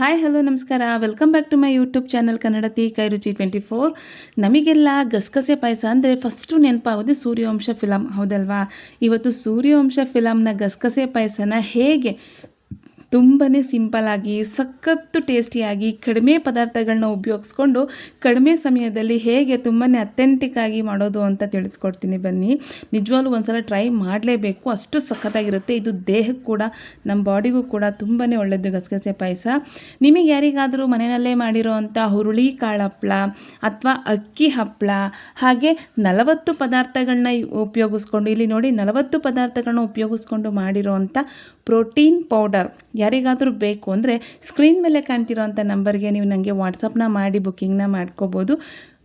Hi hello ನಮಸ್ಕಾರ. Welcome back to my YouTube channel ಕನ್ನಡತಿ ಕೈ ರುಚಿ ಟ್ವೆಂಟಿ ಫೋರ್ ನಮಗೆಲ್ಲ ಗಸಗಸೆ ಪಾಯಸ ಅಂದರೆ ಫಸ್ಟು ನೆನಪಾಗೋದು ಸೂರ್ಯವಂಶ ಫಿಲಮ್ ಹೌದಲ್ವಾ? ಇವತ್ತು ಸೂರ್ಯವಂಶ ಫಿಲಮ್ನ ಗಸಗಸೆ ಪಾಯಸನ ಹೇಗೆ ತುಂಬಾ ಸಿಂಪಲಾಗಿ ಸಖತ್ತು ಟೇಸ್ಟಿಯಾಗಿ ಕಡಿಮೆ ಪದಾರ್ಥಗಳನ್ನ ಉಪಯೋಗಿಸ್ಕೊಂಡು ಕಡಿಮೆ ಸಮಯದಲ್ಲಿ ಹೇಗೆ ತುಂಬಾ ಅಥೆಂಟಿಕ್ಕಾಗಿ ಮಾಡೋದು ಅಂತ ತಿಳಿಸ್ಕೊಡ್ತೀನಿ ಬನ್ನಿ. ನಿಜವಾಗ್ಲೂ ಒಂದ್ಸಲ ಟ್ರೈ ಮಾಡಲೇಬೇಕು. ಅಷ್ಟು ಸಖತ್ತಾಗಿರುತ್ತೆ. ಇದು ದೇಹಕ್ಕೆ ಕೂಡ ನಮ್ಮ ಬಾಡಿಗೂ ಕೂಡ ತುಂಬಾ ಒಳ್ಳೆಯದು ಗಸಗಸೆ ಪಾಯಸ. ನಿಮಗೆ ಯಾರಿಗಾದರೂ ಮನೆಯಲ್ಲೇ ಮಾಡಿರೋ ಅಂಥ ಹುರುಳಿ ಕಾಳು ಹಪ್ಪಳ ಅಥವಾ ಅಕ್ಕಿ ಹಪ್ಪಳ ಹಾಗೆ ನಲವತ್ತು ಪದಾರ್ಥಗಳನ್ನ ಉಪಯೋಗಿಸ್ಕೊಂಡು, ಇಲ್ಲಿ ನೋಡಿ ನಲವತ್ತು ಪದಾರ್ಥಗಳನ್ನ ಉಪಯೋಗಿಸ್ಕೊಂಡು ಮಾಡಿರೋ ಅಂಥ ಪ್ರೋಟೀನ್ ಪೌಡರ್ ಯಾರಿಗಾದರೂ ಬೇಕು ಅಂದರೆ ಸ್ಕ್ರೀನ್ ಮೇಲೆ ಕಾಣ್ತಿರೋ ಅಂಥ ನಂಬರ್ಗೆ ನೀವು ನನಗೆ ವಾಟ್ಸಪ್ನ ಮಾಡಿ ಬುಕ್ಕಿಂಗ್ನ ಮಾಡ್ಕೋಬೋದು.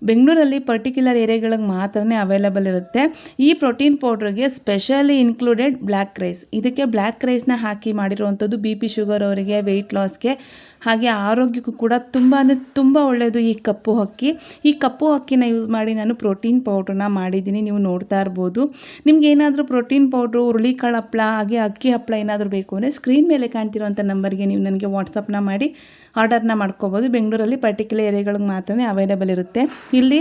ಬೆಂಗಳೂರಲ್ಲಿ ಪರ್ಟಿಕ್ಯುಲರ್ ಏರಿಯಾಗಳಿಗೆ ಮಾತ್ರನೇ ಅವೈಲಬಲ್ ಇರುತ್ತೆ. ಈ ಪ್ರೋಟೀನ್ ಪೌಡ್ರಿಗೆ ಸ್ಪೆಷಲಿ ಇನ್ಕ್ಲೂಡೆಡ್ ಬ್ಲ್ಯಾಕ್ ರೈಸ್ ಇದಕ್ಕೆ ಬ್ಲ್ಯಾಕ್ ರೈಸ್ನ ಹಾಕಿ ಮಾಡಿರುವಂಥದ್ದು ಬಿ ಪಿ ಶುಗರ್ ಅವರಿಗೆ ವೆಯ್ಟ್ ಲಾಸ್ಗೆ ಹಾಗೆ ಆರೋಗ್ಯಕ್ಕೂ ಕೂಡ ತುಂಬಾ ತುಂಬ ಒಳ್ಳೆಯದು ಈ ಕಪ್ಪು ಅಕ್ಕಿ. ಈ ಕಪ್ಪು ಅಕ್ಕಿನ ಯೂಸ್ ಮಾಡಿ ನಾನು ಪ್ರೋಟೀನ್ ಪೌಡ್ರನ್ನ ಮಾಡಿದ್ದೀನಿ, ನೀವು ನೋಡ್ತಾ ಇರ್ಬೋದು. ನಿಮ್ಗೆ ಏನಾದರೂ ಪ್ರೋಟೀನ್ ಪೌಡ್ರು ಹುರುಳಿಕಾಳು ಹಪ್ಪಳ ಹಾಗೆ ಅಕ್ಕಿ ಹಪ್ಪಳ ಏನಾದರೂ ಬೇಕು ಅಂದರೆ ಸ್ಕ್ರೀನ್ ಮೇಲೆ ಕಾಣ್ತಿರುವಂಥ ನಂಬರ್ಗೆ ನೀವು ನನಗೆ ವಾಟ್ಸಪ್ನ ಮಾಡಿ ಆರ್ಡರ್ನ ಮಾಡ್ಕೋಬೋದು. ಬೆಂಗಳೂರಲ್ಲಿ ಪರ್ಟಿಕ್ಯುಲರ್ ಏರಿಯಾಗಳಿಗೆ ಮಾತ್ರ ಅವೈಲೇಬಲ್ ಇರುತ್ತೆ. ಇಲ್ಲಿ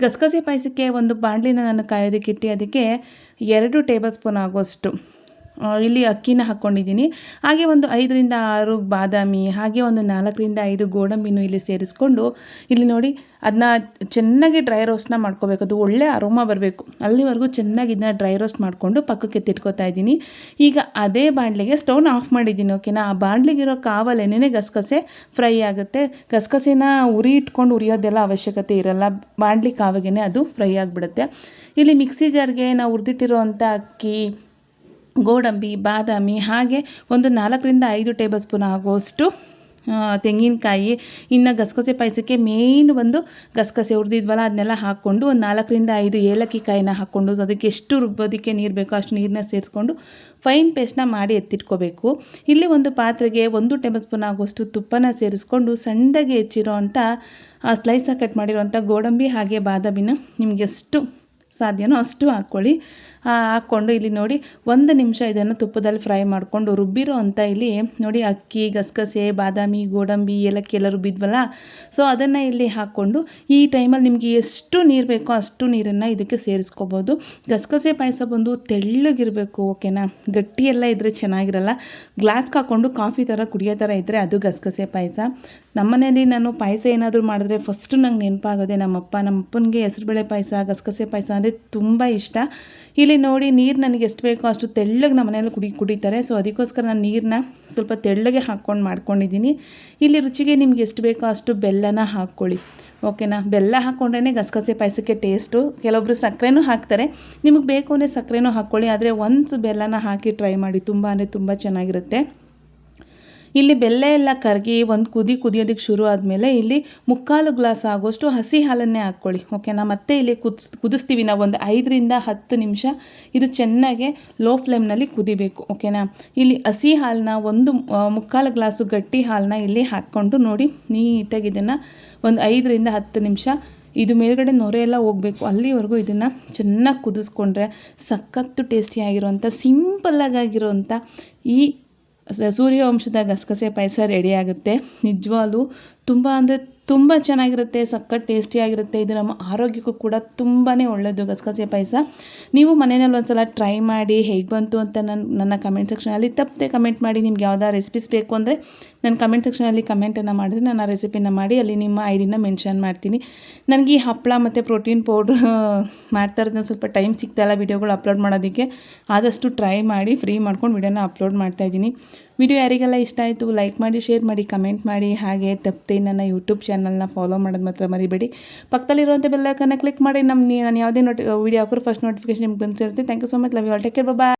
ಗಸಗಸೆ ಪಾಯಸಕ್ಕೆ ಒಂದು ಬಾಣಲಿನ ನಾನು ಕಾಯೋದಕ್ಕಿಟ್ಟು ಅದಕ್ಕೆ ಎರಡು ಟೇಬಲ್ ಸ್ಪೂನ್ ಆಗೋಷ್ಟು ಇಲ್ಲಿ ಅಕ್ಕಿನ ಹಾಕ್ಕೊಂಡಿದ್ದೀನಿ ಹಾಗೆ ಒಂದು ಐದರಿಂದ ಆರು ಬಾದಾಮಿ, ಹಾಗೆ ಒಂದು ನಾಲ್ಕರಿಂದ ಐದು ಗೋಡಂಬಿನೂ ಇಲ್ಲಿ ಸೇರಿಸ್ಕೊಂಡು ಇಲ್ಲಿ ನೋಡಿ ಅದನ್ನ ಚೆನ್ನಾಗಿ ಡ್ರೈ ರೋಸ್ಟ್ನ ಮಾಡ್ಕೋಬೇಕು. ಅದು ಒಳ್ಳೆ ಅರೋಮ ಬರಬೇಕು. ಅಲ್ಲಿವರೆಗೂ ಚೆನ್ನಾಗಿ ಇದನ್ನ ಡ್ರೈ ರೋಸ್ಟ್ ಮಾಡಿಕೊಂಡು ಪಕ್ಕಕ್ಕೆ ತಿಟ್ಕೋತಾ ಇದ್ದೀನಿ. ಈಗ ಅದೇ ಬಾಣಲಿಗೆ ಸ್ಟೌನ್ ಆಫ್ ಮಾಡಿದ್ದೀನಿ ಓಕೆನಾ ಆ ಬಾಣಲಿಗಿರೋ ಕಾವಲೆನೇ ಗಸಗಸೆ ಫ್ರೈ ಆಗುತ್ತೆ, ಗಸಗಸೆನ ಉರಿ ಇಟ್ಕೊಂಡು ಉರಿಯೋದೆಲ್ಲ ಅವಶ್ಯಕತೆ ಇರಲ್ಲ. ಬಾಣಲಿ ಕಾವಗೆನೇ ಅದು ಫ್ರೈ ಆಗಿಬಿಡುತ್ತೆ. ಇಲ್ಲಿ ಮಿಕ್ಸಿ ಜಾರ್ಗೆ ನಾವು ಹುರಿದಿಟ್ಟಿರೋ ಅಂಥ ಅಕ್ಕಿ ಗೋಡಂಬಿ, ಬಾದಾಮಿ ಹಾಗೆ ಒಂದು ನಾಲ್ಕರಿಂದ ಐದು ಟೇಬಲ್ ಸ್ಪೂನ್ ಆಗುವಷ್ಟು ತೆಂಗಿನಕಾಯಿ, ಇನ್ನು ಗಸಗಸೆ ಪಾಯಸಕ್ಕೆ ಮೇಯ್ನ್ ಒಂದು ಗಸಗಸೆ ಹುರಿದಿದ್ವಲ್ಲ, ಅದನ್ನೆಲ್ಲ ಹಾಕ್ಕೊಂಡು ಒಂದು ನಾಲ್ಕರಿಂದ ಐದು ಏಲಕ್ಕಿ ಕಾಯಿನ ಹಾಕ್ಕೊಂಡು ಅದಕ್ಕೆ ಎಷ್ಟು ರುಬ್ಬೋದಕ್ಕೆ ನೀರು ಬೇಕೋ ಅಷ್ಟು ನೀರನ್ನ ಸೇರಿಸ್ಕೊಂಡು ಫೈನ್ ಪೇಸ್ಟ್ನ ಮಾಡಿ ಎತ್ತಿಟ್ಕೋಬೇಕು. ಇಲ್ಲಿ ಒಂದು ಪಾತ್ರೆಗೆ ಒಂದು ಟೇಬಲ್ ಸ್ಪೂನ್ ಆಗುವಷ್ಟು ತುಪ್ಪನ ಸೇರಿಸ್ಕೊಂಡು ಸಣ್ಣಗೆ ಹೆಚ್ಚಿರೋ ಅಂಥ ಸ್ಲೈಸಾಗಿ ಕಟ್ ಮಾಡಿರೋವಂಥ ಗೋಡಂಬಿ ಹಾಗೆ ಬಾದಾಮಿನ ನಿಮಗೆಷ್ಟು ಸಾಧ್ಯನೋ ಅಷ್ಟು ಹಾಕ್ಕೊಳ್ಳಿ. ಹಾಕ್ಕೊಂಡು ಇಲ್ಲಿ ನೋಡಿ ಒಂದು ನಿಮಿಷ ಇದನ್ನು ತುಪ್ಪದಲ್ಲಿ ಫ್ರೈ ಮಾಡಿಕೊಂಡು ರುಬ್ಬಿರೋ ಅಂತ ಇಲ್ಲಿ ನೋಡಿ ಅಕ್ಕಿ, ಗಸಗಸೆ, ಬಾದಾಮಿ, ಗೋಡಂಬಿ, ಏಲಕ್ಕಿ ಎಲ್ಲ ರುಬ್ಬಿದ್ವಲ್ಲ ಸೊ ಅದನ್ನು ಇಲ್ಲಿ ಹಾಕ್ಕೊಂಡು ಈ ಟೈಮಲ್ಲಿ ನಿಮಗೆ ಎಷ್ಟು ನೀರು ಬೇಕೋ ಅಷ್ಟು ನೀರನ್ನು ಇದಕ್ಕೆ ಸೇರಿಸ್ಕೋಬೋದು. ಗಸಗಸೆ ಪಾಯಸ ಬಂದು ತೆಳ್ಳಗಿರಬೇಕು ಓಕೆನಾ ಗಟ್ಟಿಯೆಲ್ಲ ಇದ್ದರೆ ಚೆನ್ನಾಗಿರಲ್ಲ. ಗ್ಲಾಸ್ಗೆ ಹಾಕ್ಕೊಂಡು ಕಾಫಿ ಥರ ಕುಡಿಯೋ ಥರ ಇದ್ದರೆ ಅದು ಗಸಗಸೆ ಪಾಯಸ. ನಮ್ಮನೇಲಿ ನಾನು ಪಾಯಸ ಏನಾದರೂ ಮಾಡಿದ್ರೆ ಫಸ್ಟು ನಂಗೆ ನೆನಪಾಗೋದೆ ನಮ್ಮಪ್ಪ. ನಮ್ಮಪ್ಪನಿಗೆ ಹೆಸರುಬೇಳೆ ಪಾಯಸ, ಗಸಗಸೆ ಪಾಯಸ ಅಂದರೆ ತುಂಬ ಇಷ್ಟ. ಇಲ್ಲಿ ನೋಡಿ ನೀರು ನನಗೆ ಎಷ್ಟು ಬೇಕೋ ಅಷ್ಟು ತೆಳ್ಳಗೆ ನಮ್ಮ ಮನೆಯಲ್ಲಿ ಕುಡಿ ಕುಡಿತಾರೆ. ಸೊ ಅದಕ್ಕೋಸ್ಕರ ನಾನು ನೀರನ್ನ ಸ್ವಲ್ಪ ತೆಳ್ಳಗೆ ಹಾಕ್ಕೊಂಡು ಮಾಡ್ಕೊಂಡಿದ್ದೀನಿ. ಇಲ್ಲಿ ರುಚಿಗೆ ನಿಮ್ಗೆ ಎಷ್ಟು ಬೇಕೋ ಅಷ್ಟು ಬೆಲ್ಲನ ಹಾಕ್ಕೊಳ್ಳಿ. ಓಕೆನಾ? ಬೆಲ್ಲ ಹಾಕ್ಕೊಂಡ್ರೇ ಗಸಗಸೆ ಪಾಯಸಕ್ಕೆ ಟೇಸ್ಟು. ಕೆಲವೊಬ್ಬರು ಸಕ್ಕರೆನೂ ಹಾಕ್ತಾರೆ. ನಿಮಗೆ ಬೇಕು ಅಂದರೆ ಸಕ್ಕರೆನೂ ಹಾಕ್ಕೊಳ್ಳಿ. ಆದರೆ ಒಂದು ಬೆಲ್ಲನ ಹಾಕಿ ಟ್ರೈ ಮಾಡಿ. ತುಂಬ ಅಂದರೆ ತುಂಬ ಚೆನ್ನಾಗಿರುತ್ತೆ. ಇಲ್ಲಿ ಬೆಲ್ಲ ಎಲ್ಲ ಕರಗಿ ಒಂದು ಕುದಿ ಕುದಿಯೋದಕ್ಕೆ ಶುರು ಆದಮೇಲೆ ಇಲ್ಲಿ ಮುಕ್ಕಾಲು ಗ್ಲಾಸ್ ಆಗೋಷ್ಟು ಹಸಿ ಹಾಲನ್ನೇ ಹಾಕ್ಕೊಳ್ಳಿ ಓಕೆನಾ ಮತ್ತೆ ಇಲ್ಲಿ ಕುದಿಸ್ ಕುದಿಸ್ತೀವಿ ನಾವು ಒಂದು ಐದರಿಂದ ಹತ್ತು ನಿಮಿಷ ಇದು ಚೆನ್ನಾಗೆ ಲೋ ಫ್ಲೇಮ್ನಲ್ಲಿ ಕುದಿಬೇಕು ಓಕೆನಾ ಇಲ್ಲಿ ಹಸಿ ಹಾಲನ್ನ ಒಂದು ಮುಕ್ಕಾಲು ಗ್ಲಾಸು ಗಟ್ಟಿ ಹಾಲನ್ನ ಇಲ್ಲಿ ಹಾಕ್ಕೊಂಡು ನೋಡಿ ನೀಟಾಗಿ ಇದನ್ನು ಒಂದು ಐದರಿಂದ ಹತ್ತು ನಿಮಿಷ ಇದು ಮೇಲ್ಗಡೆ ನೊರೆ ಎಲ್ಲ ಹೋಗಬೇಕು, ಅಲ್ಲಿವರೆಗೂ ಇದನ್ನು ಚೆನ್ನಾಗಿ ಕುದಿಸ್ಕೊಂಡ್ರೆ ಸಖತ್ತು ಟೇಸ್ಟಿಯಾಗಿರುವಂಥ ಸಿಂಪಲ್ಲಾಗಿರುವಂಥ ಈ ಸೂರ್ಯವಂಶದ ಗಸಗಸೆ ಪಾಯಸ ರೆಡಿ ಆಗುತ್ತೆ. ನಿಜವಾಗ್ಲೂ ತುಂಬ ಅಂದರೆ ತುಂಬ ಚೆನ್ನಾಗಿರುತ್ತೆ, ಸಖತ್ ಟೇಸ್ಟಿಯಾಗಿರುತ್ತೆ ಇದು ನಮ್ಮ ಆರೋಗ್ಯಕ್ಕೂ ಕೂಡ ತುಂಬಾ ಒಳ್ಳೆಯದು ಗಸಗಸೆ ಪಾಯಸ. ನೀವು ಮನೆಯಲ್ಲಿ ಒಂದು ಸಲ ಟ್ರೈ ಮಾಡಿ ಹೇಗೆ ಬಂತು ಅಂತ ನನ್ನ ನನ್ನ ಕಮೆಂಟ್ ಸೆಕ್ಷನಲ್ಲಿ ತಪ್ಪದೆ ಕಮೆಂಟ್ ಮಾಡಿ ನಿಮ್ಗೆ ಯಾವ್ದಾರು ರೆಸಿಪೀಸ್ ಬೇಕು ಅಂದರೆ ನನ್ನ ಕಮೆಂಟ್ ಸೆಕ್ಷನಲ್ಲಿ ಕಮೆಂಟನ್ನು ಮಾಡಿದ್ರೆ ನಾನು ಆ ರೆಸಿಪಿನ ಮಾಡಿ ಅಲ್ಲಿ ನಿಮ್ಮ ಐಡಿನ ಡಿನ ಮೆನ್ಷನ್ ಮಾಡ್ತೀನಿ. ನನಗೆ ಈ ಹಪ್ಪಳ ಮತ್ತು ಪ್ರೋಟೀನ್ ಪೌಡ್ರ್ ಮಾಡ್ತಾ ಇರೋದನ್ನ ಸ್ವಲ್ಪ ಟೈಮ್ ಸಿಗ್ತಾಯಿಲ್ಲ ವೀಡಿಯೋಗಳು ಅಪ್ಲೋಡ್ ಮಾಡೋದಕ್ಕೆ. ಆದಷ್ಟು ಟ್ರೈ ಮಾಡಿ ಫ್ರೀ ಮಾಡ್ಕೊಂಡು ವೀಡಿಯೋನ ಅಪ್ಲೋಡ್ ಮಾಡ್ತಾಯಿದ್ದೀನಿ ವಿಡಿಯೋ ಯಾರಿಗೆಲ್ಲ ಇಷ್ಟ ಆಯಿತು ಲೈಕ್ ಮಾಡಿ ಶೇರ್ ಮಾಡಿ ಕಮೆಂಟ್ ಮಾಡಿ, ಹಾಗೆ ತಪ್ಪದೆ ನನ್ನ ಯೂಟ್ಯೂಬ್ ಚಾನಲ್ನ ಫಾಲೋ ಮಾಡೋದು ಮಾತ್ರ ಮರಿಬೇಡಿ. ಪಕ್ಕದಲ್ಲಿರುವಂಥ ಬೆಲ್ಲೈಕನ್ನ ಕ್ಲಿಕ್ ಮಾಡಿ ನಮ್ಮ ನಾನು ಯಾವುದೇ ನೋಟಿ ವೀಡಿಯೋ ಹಾಕೋರು ಫಸ್ಟ್ ನೋಟಿಫಿಕೇಶನ್ ನಿಮ್ಗೆ ಬಂದಿರುತ್ತೆ thank you so much love you all take care bye